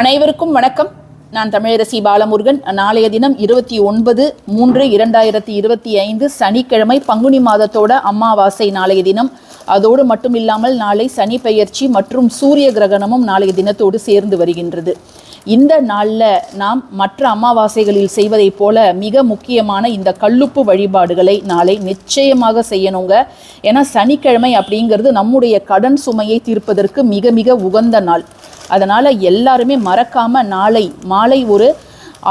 அனைவருக்கும் வணக்கம். நான் தமிழரசி பாலமுருகன். நாளைய தினம் இருபத்தி ஒன்பது மூன்று இரண்டாயிரத்தி இருபத்தி ஐந்து சனிக்கிழமை பங்குனி மாதத்தோட அமாவாசை நாளைய தினம். அதோடு மட்டும் இல்லாமல் நாளை சனி பெயர்ச்சி மற்றும் சூரிய கிரகணமும் நாளைய தினத்தோடு சேர்ந்து வருகின்றது. இந்த நாளில் நாம் மற்ற அமாவாசைகளில் செய்வதைப் போல மிக முக்கியமான இந்த கல்லுப்பு வழிபாடுகளை நாளை நிச்சயமாக செய்யணுங்க. ஏன்னா சனிக்கிழமை அப்படிங்கிறது நம்முடைய கடன் சுமையை தீர்ப்பதற்கு மிக மிக உகந்த நாள். அதனால் எல்லாருமே மறக்காமல் நாளை மாலை ஒரு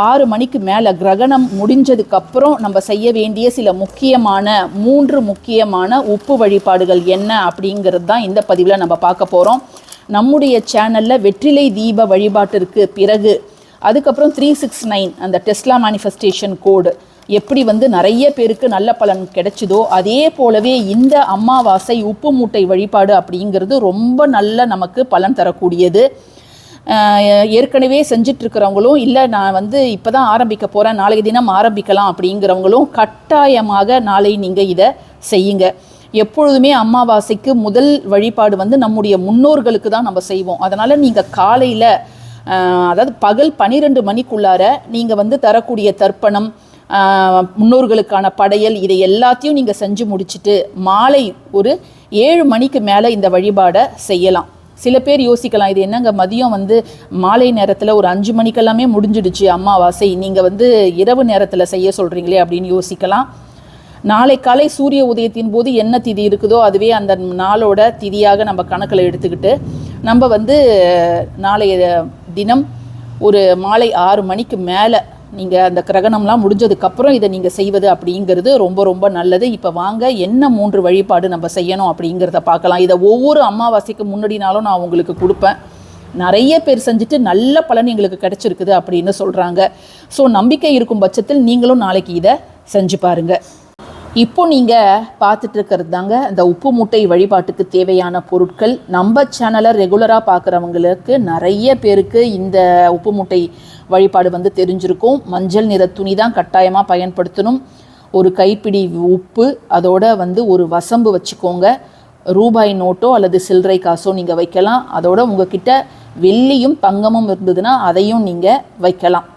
ஆறு மணிக்கு மேலே கிரகணம் முடிஞ்சதுக்கப்புறம் நம்ம செய்ய வேண்டிய சில முக்கியமான மூன்று முக்கியமான உப்பு வழிபாடுகள் என்ன அப்படிங்கிறது தான் இந்த பதிவில் நம்ம பார்க்க போகிறோம் நம்முடைய சேனலில் வெற்றிலை தீப வழிபாட்டிற்கு பிறகு அதுக்கப்புறம் த்ரீ சிக்ஸ் நைன் அந்த டெஸ்லா மேனிஃபெஸ்டேஷன் கோடு எப்படி வந்து நிறைய பேருக்கு நல்ல பலன் கிடைச்சதோ அதே போலவே இந்த அமாவாசை உப்பு மூட்டை வழிபாடு அப்படிங்கிறது ரொம்ப நல்ல நமக்கு பலன் தரக்கூடியது. ஏற்கனவே செஞ்சிட்ருக்கிறவங்களும் இல்லை நான் வந்து இப்போ தான் ஆரம்பிக்க போகிறேன் நாளைக்கு தினம் ஆரம்பிக்கலாம் அப்படிங்கிறவங்களும் கட்டாயமாக நாளை நீங்கள் இதை செய்யுங்க. எப்பொழுதுமே அமாவாசைக்கு முதல் வழிபாடு வந்து நம்முடைய முன்னோர்களுக்கு தான் நம்ம செய்வோம். அதனால் நீங்கள் காலையில் அதாவது பகல் பன்னிரெண்டு மணிக்குள்ளார நீங்கள் வந்து தரக்கூடிய தர்ப்பணம் முன்னோர்களுக்கான படையல் இதை எல்லாத்தையும் நீங்கள் செஞ்சு முடிச்சுட்டு மாலை ஒரு ஏழு மணிக்கு மேலே இந்த வழிபாடை செய்யலாம். சில பேர் யோசிக்கலாம் இது என்னங்க மதியம் வந்து மாலை நேரத்தில் ஒரு அஞ்சு மணிக்கெல்லாமே முடிஞ்சிடுச்சு அமாவாசை நீங்கள் வந்து இரவு நேரத்தில் செய்ய சொல்கிறீங்களே அப்படின்னு யோசிக்கலாம். நாளை காலை சூரிய உதயத்தின் போது என்ன திதி இருக்குதோ அதுவே அந்த நாளோட திதியாக நம்ம கணக்கில் எடுத்துக்கிட்டு நம்ம வந்து நாளைய தினம் ஒரு மாலை ஆறு மணிக்கு மேலே நீங்கள் அந்த கிரகணம்லாம் முடிஞ்சதுக்கப்புறம் இதை நீங்கள் செய்வது அப்படிங்கிறது ரொம்ப ரொம்ப நல்லது. இப்போ வாங்க என்ன மூன்று வழிபாடு நம்ம செய்யணும் அப்படிங்கிறத பார்க்கலாம். இதை ஒவ்வொரு அமாவாசைக்கு முன்னாடினாலும் நான் உங்களுக்கு கொடுப்பேன். நிறைய பேர் செஞ்சுட்டு நல்ல பலன் எங்களுக்கு கிடைச்சிருக்குது அப்படின்னு சொல்கிறாங்க ஸோ நம்பிக்கை இருக்கும் பட்சத்தில் நீங்களும் நாளைக்கு இதை செஞ்சு பாருங்கள் இப்போ நீங்கள் பார்த்துட்டு இருக்கிறது தாங்க இந்த உப்பு மூட்டை வழிபாட்டுக்கு தேவையான பொருட்கள். நம்ம சேனலை ரெகுலராக பார்க்குறவங்களுக்கு நிறைய பேருக்கு இந்த உப்பு மூட்டை வழிபாடு வந்து தெரிஞ்சிருக்கும். மஞ்சள் நிற துணி தான் கட்டாயமாக பயன்படுத்தணும். ஒரு கைப்பிடி உப்பு அதோட வந்து ஒரு வசம்பு வச்சுக்கோங்க. ரூபாய் நோட்டோ அல்லது சில்லறை காசோ நீங்கள் வைக்கலாம். அதோட உங்ககிட்ட வெள்ளியும் தங்கமும் இருந்ததுன்னா அதையும் நீங்கள் வைக்கலாம்.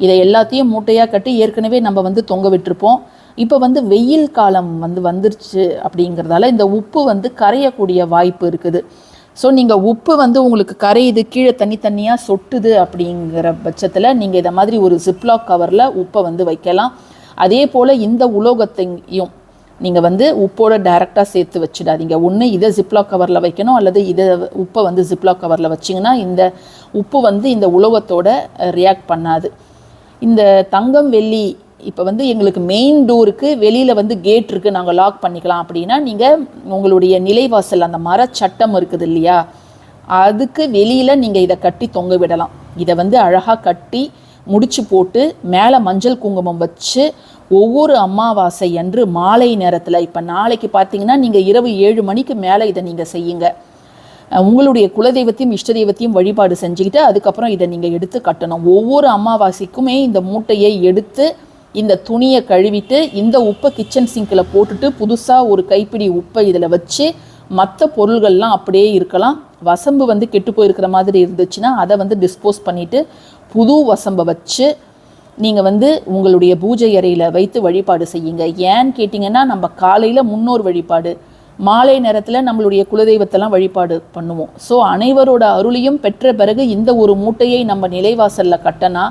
இதை எல்லாத்தையும் மூட்டையாக கட்டி ஏற்கனவே நம்ம வந்து தொங்க விட்டுருப்போம். இப்போ வந்து வெயில் காலம் வந்து வந்துருச்சு அப்படிங்கிறதால இந்த உப்பு வந்து கரையக்கூடிய வாய்ப்பு இருக்குது. ஸோ நீங்கள் உப்பு வந்து உங்களுக்கு கரையுது கீழே தனித்தனியாக சொட்டுது அப்படிங்கிற பட்சத்தில் நீங்கள் இதை மாதிரி ஒரு ஜிப்லாக் கவரில் உப்பை வந்து வைக்கலாம். அதே போல் இந்த உலோகத்தையும் நீங்கள் வந்து உப்போட டைரெக்டாக சேர்த்து வச்சிடாதீங்க. ஒன்று இதை ஜிப்லாக் கவரில் வைக்கணும் அல்லது இதை உப்பை வந்து ஜிப்லாக் கவரில் வச்சிங்கன்னா இந்த உப்பு வந்து இந்த உலோகத்தோட ரியாக்ட் பண்ணாது. இந்த தங்கம் வெள்ளி இப்போ வந்து எங்களுக்கு மெயின் டோருக்கு வெளியில் வந்து கேட் இருக்குது நாங்கள் லாக் பண்ணிக்கலாம் அப்படின்னா நீங்கள் உங்களுடைய நிலைவாசல் அந்த மரச்சட்டம் இருக்குது இல்லையா? அதுக்கு வெளியில் நீங்கள் இதை கட்டி தொங்க விடலாம். இதை வந்து அழகாக கட்டி முடிச்சு போட்டு மேலே மஞ்சள் குங்குமம் வச்சு ஒவ்வொரு அமாவாசை அன்று மாலை நேரத்தில் இப்போ நாளைக்கு பார்த்தீங்கன்னா நீங்கள் இரவு ஏழு மணிக்கு மேலே இதை நீங்கள் செய்யுங்க. உங்களுடைய குலதெய்வத்தையும் இஷ்ட தெய்வத்தையும் வழிபாடு செஞ்சுக்கிட்டு அதுக்கப்புறம் இதை நீங்கள் எடுத்து கட்டணும். ஒவ்வொரு அமாவாசைக்குமே இந்த மூட்டையை எடுத்து இந்த துணியை கழுவிட்டு இந்த உப்பை கிச்சன் சிங்கில் போட்டுட்டு புதுசாக ஒரு கைப்பிடி உப்பை இதில் வச்சு மற்ற பொருள்கள்லாம் அப்படியே இருக்கலாம். வசம்பு வந்து கெட்டு போயிருக்கிற மாதிரி இருந்துச்சுன்னா அதை வந்து டிஸ்போஸ் பண்ணிவிட்டு புது வசம்பை வச்சு நீங்கள் வந்து உங்களுடைய பூஜை அறையில் வைத்து வழிபாடு செய்யுங்க. ஏன்னு கேட்டிங்கன்னா நம்ம காலையில் முன்னோர் வழிபாடு மாலை நேரத்தில் நம்மளுடைய குலதெய்வத்தெல்லாம் வழிபாடு பண்ணுவோம். ஸோ அனைவரோட அருளையும் பெற்ற பிறகு இந்த ஒரு மூட்டையை நம்ம நிலைவாசலில் கட்டினா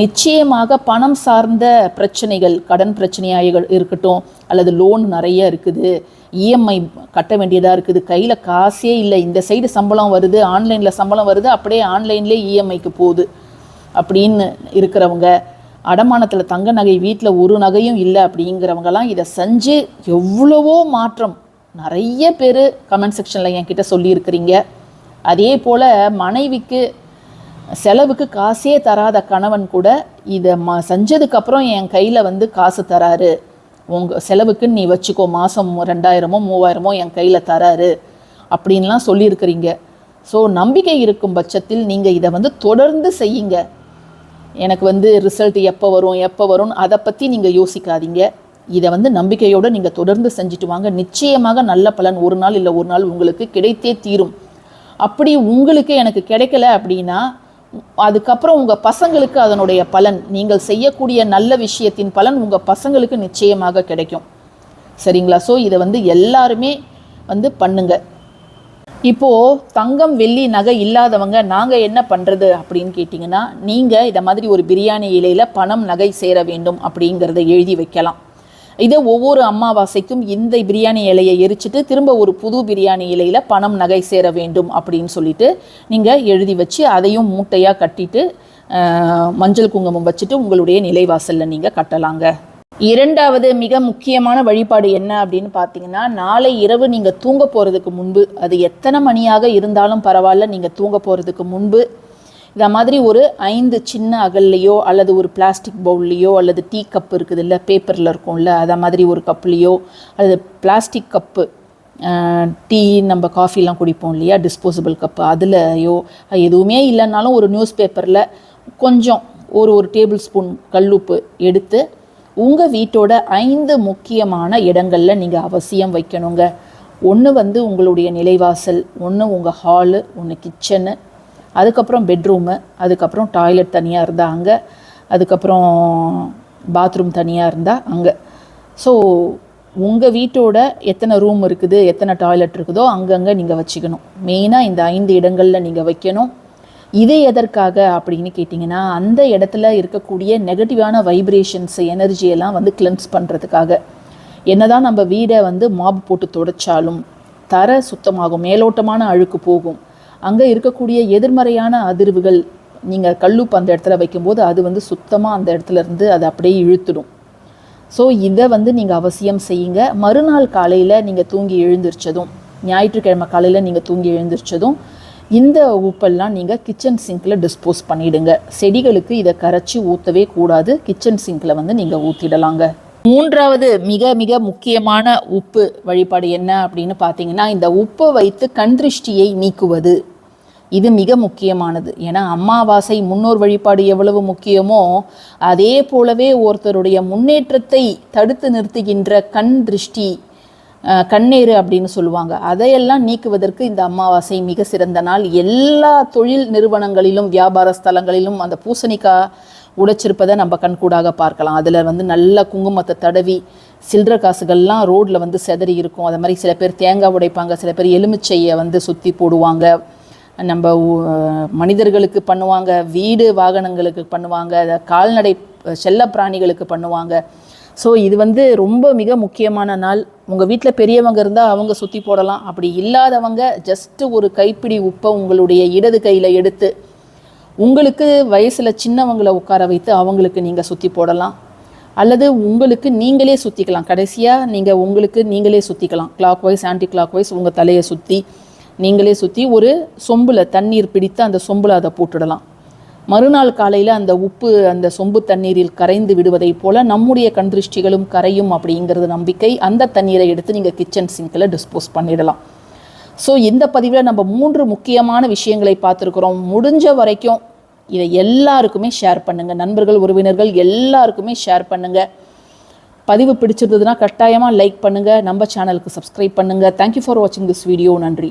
நிச்சயமாக பணம் சார்ந்த பிரச்சனைகள் கடன் பிரச்சனையாக இருக்கட்டும் அல்லது லோன் நிறைய இருக்குது இஎம்ஐ கட்ட வேண்டியதாக இருக்குது கையில் காசே இல்லை இந்த சைடு சம்பளம் வருது ஆன்லைனில் சம்பளம் வருது அப்படியே ஆன்லைன்லேயே இஎம்ஐக்கு போகுது. அப்படின்னு இருக்கிறவங்க அடமானத்தில் தங்க நகை வீட்டில் ஒரு நகையும் இல்லை அப்படிங்கிறவங்கலாம் இதை செஞ்சு எவ்வளவோ மாற்றம். நிறைய பேர் கமெண்ட் செக்ஷனில் என்கிட்ட சொல்லியிருக்கிறீங்க. அதே போல் மனைவிக்கு செலவுக்கு காசே தராத கணவன் கூட இதை ம செஞ்சதுக்கப்புறம் என் கையில் வந்து காசு தராரு. உங்கள் செலவுக்குன்னு நீ வச்சுக்கோ மாதம் ரெண்டாயிரமோ மூவாயிரமோ என் கையில் தராரு. அப்படின்லாம் சொல்லியிருக்கிறீங்க. ஸோ நம்பிக்கை இருக்கும் பட்சத்தில் நீங்கள் இதை வந்து தொடர்ந்து செய்யுங்க. எனக்கு வந்து ரிசல்ட் எப்போ வரும் எப்போ வரும் அதை பற்றி நீங்கள் யோசிக்காதீங்க. இதை வந்து நம்பிக்கையோடு நீங்கள் தொடர்ந்து செஞ்சுட்டு வாங்க. நிச்சயமாக நல்ல பலன் ஒரு நாள் இல்லை ஒரு நாள் உங்களுக்கு கிடைத்தே தீரும். அப்படி உங்களுக்கு எனக்கு கிடைக்கல அப்படின்னா அதுக்கப்புறம் உங்கள் பசங்களுக்கு அதனுடைய பலன். நீங்கள் செய்யக்கூடிய நல்ல விஷயத்தின் பலன் உங்கள் பசங்களுக்கு நிச்சயமாக கிடைக்கும். சரிங்களா? ஸோ இதை வந்து எல்லாருமே வந்து பண்ணுங்க. இப்போது தங்கம் வெள்ளி நகை இல்லாதவங்க நாங்கள் என்ன பண்ணுறது அப்படின்னு கேட்டிங்கன்னா நீங்கள் இதை மாதிரி ஒரு பிரியாணி இலையில் பணம் நகை சேர வேண்டும் அப்படிங்கிறத எழுதி வைக்கலாம். இதை ஒவ்வொரு அமாவாசைக்கும் இந்த பிரியாணி இலையை எரிச்சிட்டு திரும்ப ஒரு புது பிரியாணி இலையில் பணம் நகை சேர வேண்டும் அப்படின்னு சொல்லிட்டு நீங்கள் எழுதி வச்சு அதையும் மூட்டையாக கட்டிட்டு மஞ்சள் குங்குமம் வச்சுட்டு உங்களுடைய நிலைவாசலில் நீங்கள் கட்டலாங்க. இரண்டாவது மிக முக்கியமான வழிபாடு என்ன அப்படின்னு பார்த்தீங்கன்னா நாளை இரவு நீங்கள் தூங்க போகிறதுக்கு முன்பு அது எத்தனை மணியாக இருந்தாலும் பரவாயில்ல நீங்கள் தூங்க போகிறதுக்கு முன்பு இதை மாதிரி ஒரு ஐந்து சின்ன அகல்லையோ அல்லது ஒரு பிளாஸ்டிக் பவுல்லையோ அல்லது டீ கப் இருக்குது இல்லை பேப்பரில் இருக்கும்ல அதை மாதிரி ஒரு கப்லையோ அல்லது பிளாஸ்டிக் கப்பு டீ நம்ம காஃபிலாம் குடிப்போம் இல்லையா டிஸ்போசபிள் கப்பு அதுலையோ எதுவுமே இல்லைனாலும் ஒரு நியூஸ் பேப்பரில் கொஞ்சம் ஒரு ஒரு டேபிள் ஸ்பூன் கல்லுப்பு எடுத்து உங்கள் வீட்டோட ஐந்து முக்கியமான இடங்களில் நீங்கள் அவசியம் வைக்கணுங்க. ஒன்று வந்து உங்களுடைய நிலைவாசல் ஒன்று உங்கள் ஹாலு ஒன்று கிச்சனு அதுக்கப்புறம் பெட்ரூமு அதுக்கப்புறம் டாய்லெட் தனியாக இருந்தால் அங்கே அதுக்கப்புறம் பாத்ரூம் தனியாக இருந்தால் அங்கே. ஸோ உங்கள் வீட்டோட எத்தனை ரூம் இருக்குது எத்தனை டாய்லெட் இருக்குதோ அங்கங்கே நீங்கள் வச்சுக்கணும். மெயினாக இந்த ஐந்து இடங்களில் நீங்கள் வைக்கணும். இது எதற்காக அப்படின்னு கேட்டிங்கன்னா அந்த இடத்துல இருக்கக்கூடிய நெகட்டிவான வைப்ரேஷன்ஸ் எனர்ஜியெல்லாம் வந்து கிளென்ஸ் பண்ணுறதுக்காக என்னதான் நம்ம வீடை வந்து மாப் போட்டு துடைச்சாலும் தர சுத்தமாகும் மேலோட்டமான அழுக்கு போகும். அங்கே இருக்கக்கூடிய எதிர்மறையான அதிர்வுகள் நீங்கள் கல்லுப்பு அந்த இடத்துல வைக்கும்போது அது வந்து சுத்தமாக அந்த இடத்துல இருந்து அதை அப்படியே இழுத்துடும். ஸோ இதை வந்து நீங்கள் அவசியம் செய்யுங்க. மறுநாள் காலையில் நீங்கள் தூங்கி எழுந்திரிச்சதும் ஞாயிற்றுக்கிழமை காலையில் நீங்கள் தூங்கி எழுந்திரிச்சதும் இந்த உப்பெல்லாம் நீங்கள் கிச்சன் சிங்கில் டிஸ்போஸ் பண்ணிவிடுங்க செடிகளுக்கு இதை கரைச்சி ஊற்றவே கூடாது. கிச்சன் சிங்கில் வந்து நீங்கள் ஊற்றிடலாங்க மூன்றாவது மிக மிக முக்கியமான உப்பு வழிபாடு என்ன அப்படின்னு பார்த்தீங்கன்னா இந்த உப்பை வைத்து கண் திருஷ்டியை நீக்குவது. இது மிக முக்கியமானது. ஏன்னா அம்மாவாசை முன்னோர் வழிபாடு எவ்வளவு முக்கியமோ அதே போலவே ஒருத்தருடைய முன்னேற்றத்தை தடுத்து நிறுத்துகின்ற கண் திருஷ்டி கண்ணீர் அப்படின்னு சொல்லுவாங்க. அதையெல்லாம் நீக்குவதற்கு இந்த அமாவாசை மிக சிறந்த நாள். எல்லா தொழில் நிறுவனங்களிலும் வியாபார ஸ்தலங்களிலும் அந்த பூசணிக்காய் உடைச்சிருப்பதை நம்ம கண்கூடாக பார்க்கலாம். அதில் வந்து நல்ல குங்குமத்தை தடவி சில்லற காசுகள்லாம் ரோட்டில் வந்து செதறி இருக்கும். அது மாதிரி சில பேர் தேங்காய் உடைப்பாங்க சில பேர் எலுமிச்சையை வந்து சுற்றி போடுவாங்க. நம்ம மனிதர்களுக்கு பண்ணுவாங்க வீடு வாகனங்களுக்கு பண்ணுவாங்க கால்நடை செல்ல பிராணிகளுக்கு பண்ணுவாங்க. ஸோ இது வந்து ரொம்ப மிக முக்கியமான நாள். உங்கள் வீட்டில் பெரியவங்க இருந்தால் அவங்க சுற்றி போடலாம். அப்படி இல்லாதவங்க ஜஸ்ட்டு ஒரு கைப்பிடி உப்பை உங்களுடைய இடது கையில் எடுத்து உங்களுக்கு வயசில் சின்னவங்களை உட்கார வைத்து அவங்களுக்கு நீங்கள் சுற்றி போடலாம். அல்லது உங்களுக்கு நீங்களே சுற்றிக்கலாம் கடைசியாக நீங்கள் உங்களுக்கு நீங்களே சுற்றிக்கலாம் clockwise anticlockwise உங்கள் தலையை சுற்றி நீங்களே சுற்றி ஒரு சொம்பில் தண்ணீர் பிடித்து அந்த சொம்பில் அதை போட்டுடலாம். மறுநாள் காலையில் அந்த உப்பு அந்த சொம்பு தண்ணீரில் கரைந்து விடுவதைப் போல நம்முடைய கண் திருஷ்டிகளும் கரையும் அப்படிங்கிறது நம்பிக்கை. அந்த தண்ணீரை எடுத்து நீங்கள் கிச்சன் சிங்கில் டிஸ்போஸ் பண்ணிடலாம். ஸோ இந்த பதிவில் நம்ம மூன்று முக்கியமான விஷயங்களை பார்த்துருக்குறோம். முடிஞ்ச வரைக்கும் இதை எல்லாருக்குமே ஷேர் பண்ணுங்கள் நண்பர்கள் உறவினர்கள் எல்லாருக்குமே ஷேர் பண்ணுங்கள் பதிவு பிடிச்சிருந்ததுன்னா கட்டாயமாக லைக் பண்ணுங்கள் நம்ம சேனலுக்கு சப்ஸ்கிரைப் பண்ணுங்கள் தேங்க்யூ ஃபார் வாட்சிங் திஸ் வீடியோ நன்றி.